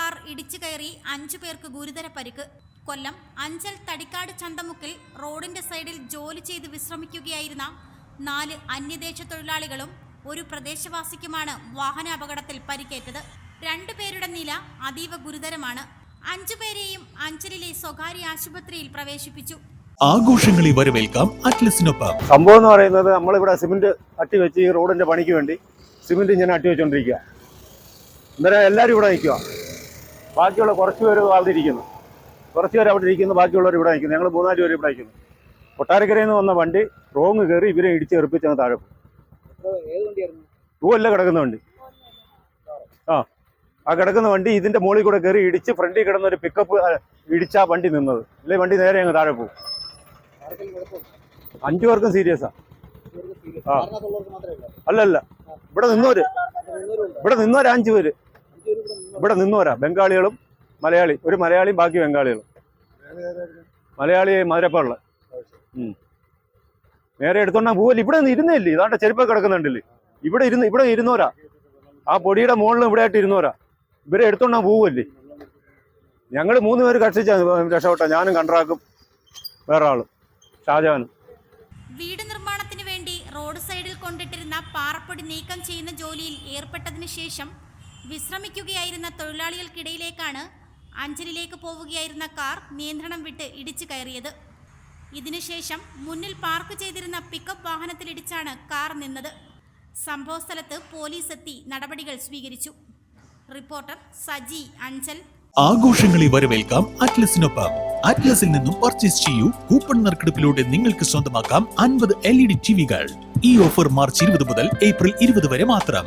Car ഇടിച്ചു കയറി അഞ്ചു പേർക്ക് ഗുരുതര പരിക്ക്. കൊല്ലം അഞ്ചൽ തടിക്കാട് ചന്തമുക്കിൽ റോഡിന്റെ സൈഡിൽ ജോലി ചെയ്ത് വിശ്രമിക്കുകയായിരുന്ന നാല് അന്യദേശ തൊഴിലാളികളും ഒരു പ്രദേശവാസിക്കുമാണ് വാഹനാപകടത്തിൽ പരിക്കേറ്റത്. രണ്ടുപേരുടെ നില അതീവ ഗുരുതരമാണ്. അഞ്ചുപേരെയും അഞ്ചലിലെ സ്വകാര്യ ആശുപത്രിയിൽ പ്രവേശിപ്പിച്ചു. ആഘോഷങ്ങളെ വരവേൽക്കാം അറ്റ്ലസിനൊപ്പം. സംഭവം എന്ന് പറയുന്നത് നമ്മളിവിടെ സിമെന്റ് അട്ടി വെച്ച് ഈ റോഡിന്റെ പണിക്ക് വേണ്ടി സിമെന്റ് ഇങ്ങനെ അട്ടി വെച്ചോണ്ടിരിക്കുക അന്നേരം എല്ലാവരും ഇവിടെ നിൽക്കുക ബാക്കിയുള്ള കുറച്ച് പേര് അവിടെ ഇരിക്കുന്നു. കുറച്ച് പേര് അവിടെ ഇരിക്കുന്നു ബാക്കിയുള്ളവർ ഇവിടെ നിൽക്കുന്നു. ഞങ്ങൾ മൂന്നാൽ പേര് ഇവിടെ നിൽക്കുന്നു. കൊട്ടാരക്കരയിൽ നിന്ന് വന്ന വണ്ടി റോങ് കയറി ഇവരെ ഇടിച്ച് എറിപ്പിച്ച് അങ്ങ് താഴെ പോകും പൂവല്ല കിടക്കുന്ന വണ്ടി. ആ ആ കിടക്കുന്ന വണ്ടി ഇതിന്റെ മുകളിൽ കൂടെ കയറി ഇടിച്ച് ഫ്രണ്ടിൽ കിടന്ന ഒരു പിക്കപ്പ് ഇടിച്ചാ വണ്ടി നിന്നത്. ഇല്ലേ വണ്ടി നേരെ അങ്ങ് താഴെ പോകും അഞ്ചു പേർക്കും സീരിയസാ ആ. അല്ലല്ല. ഇവിടെ നിന്നവര്. ഇവിടെ നിന്നവര് അഞ്ചു പേര്. ഇവിടെ നിന്നോരാ ബംഗാളികളും മലയാളി ഒരു മലയാളിയും ബാക്കി ബംഗാളികളും. മലയാളി മധുരപ്പള്ള നേരെ എടുത്തോണ്ടാ പോവല്ലേ? ഇവിടെ നിന്ന് ഇരുന്നില്ലേ? ഇതാണ്ട് ചെരുപ്പ് കിടക്കുന്നുണ്ടല്ലേ? ഇവിടെ ഇരുന്ന് ഇവിടെ ഇരുന്നോരാ. ആ പൊടിയുടെ മുകളിലും ഇവിടെ ആയിട്ട് ഇരുന്നോരാ. ഇവരെ എടുത്തോണ്ടാ പോവല്ലേ? ഞങ്ങൾ മൂന്ന് പേര് കക്ഷിച്ച രക്ഷപ്പെട്ട. ഞാനും കണ്ട്രാക്കും വേറെ ആളും ഷാജാനും വീട് നിർമ്മാണത്തിന് വേണ്ടി റോഡ് സൈഡിൽ കൊണ്ടിട്ടിരുന്ന പാറപ്പൊടി നീക്കം ചെയ്യുന്ന ജോലിയിൽ ഏർപ്പെട്ടതിനു ശേഷം വിശ്രമിക്കുകയായിരുന്ന തൊഴിലാളികൾക്കിടയിലേക്കാണ് അഞ്ചലിലേക്ക് പോവുകയായിരുന്ന കാർ നിയന്ത്രണം വിട്ട് ഇടിച്ചു കയറിയത്. ഇതിനുശേഷം മുന്നിൽ പാർക്ക് ചെയ്തിരുന്ന പിക്കപ്പ് വാഹനത്തിലിടിച്ചാണ് കാർ നിന്നത്. സംഭവസ്ഥലത്ത് പോലീസ് എത്തി നടപടികൾ സ്വീകരിച്ചു. റിപ്പോർട്ടർ സജി അഞ്ചൽ. ആഘോഷങ്ങളെ വരവേൽക്കാം അറ്റ്ലസിനൊപ്പം. അറ്റ്ലസിൽ നിന്നും പർച്ചേസ് ചെയ്യൂ. കൂപ്പൺ നറുക്കെടുപ്പിലൂടെ നിങ്ങൾക്ക് സ്വന്തമാക്കാം അൻപത് എൽ ഇ ഡി ടിവികൾ. ഈ ഓഫർ മാർച്ച് ഇരുപത് മുതൽ ഏപ്രിൽ ഇരുപത് വരെ മാത്രം.